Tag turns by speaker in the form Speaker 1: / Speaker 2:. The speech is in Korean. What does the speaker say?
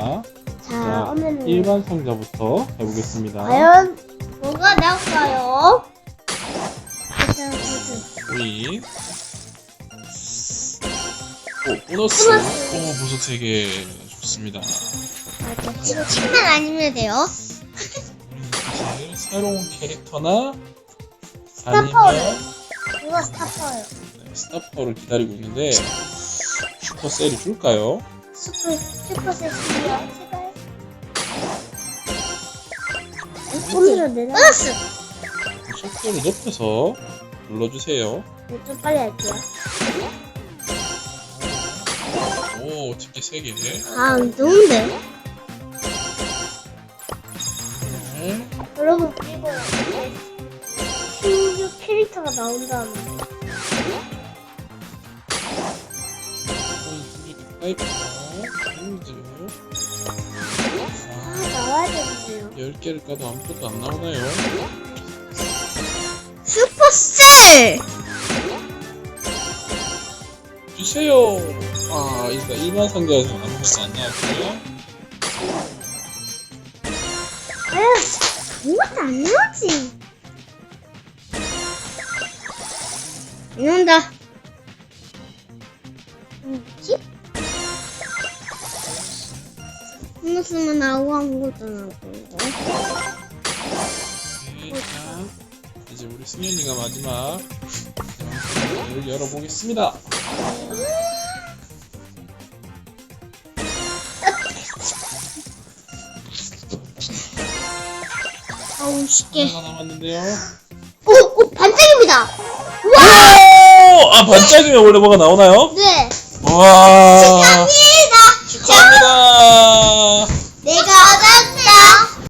Speaker 1: 자,
Speaker 2: 자, 오늘은
Speaker 1: 일반 상자부터 해보겠습니다.
Speaker 2: 과연 뭐가 나올까요? 일단.
Speaker 1: 우리 오, 보너스.
Speaker 2: 보너스.
Speaker 1: 오, 보석 3개 좋습니다.
Speaker 2: 이거 책만 아니면 돼요.
Speaker 1: 우리는 사실 새로운 캐릭터나
Speaker 2: 스타파워를. 이거 스타퍼예요.
Speaker 1: 네, 스타파워를 기다리고 있는데 슈퍼셀이 줄까요?
Speaker 2: 슈퍼 슈퍼 세트요. 제발. 오늘은 내가 보너스.
Speaker 1: 속도를 높여서 눌러주세요.
Speaker 2: 좀 빨리 할게요.
Speaker 1: 오, 집게 3개.
Speaker 2: 아, 좋은데?
Speaker 1: 네.
Speaker 2: 여러분 그리고 이제 신규 캐릭터가 나온다면
Speaker 1: 타이프, 힌즈.
Speaker 2: 아 나와야 되는데요.
Speaker 1: 10개를 까도 아무것도 안 나오나요?
Speaker 2: 슈퍼셀!
Speaker 1: 주세요! 아, 일단 일반 상자에서 아무것도 안 나왔고요.
Speaker 2: 과연 아무것도 안 나오지? 안 나온다. 뭐지? 보너스만 나오고 아무것도 안.
Speaker 1: 네, 자, 이제 우리 승현이가 마지막 을 열어보겠습니다.
Speaker 2: 아우 쉽게.
Speaker 1: 하나 남았는데요.
Speaker 2: 오, 오 반짝입니다.
Speaker 1: 오! 아, 반짝이면 원래 뭐가 나오나요?
Speaker 2: 네.
Speaker 1: 와,
Speaker 2: 축하합니다.
Speaker 1: 축하합니다.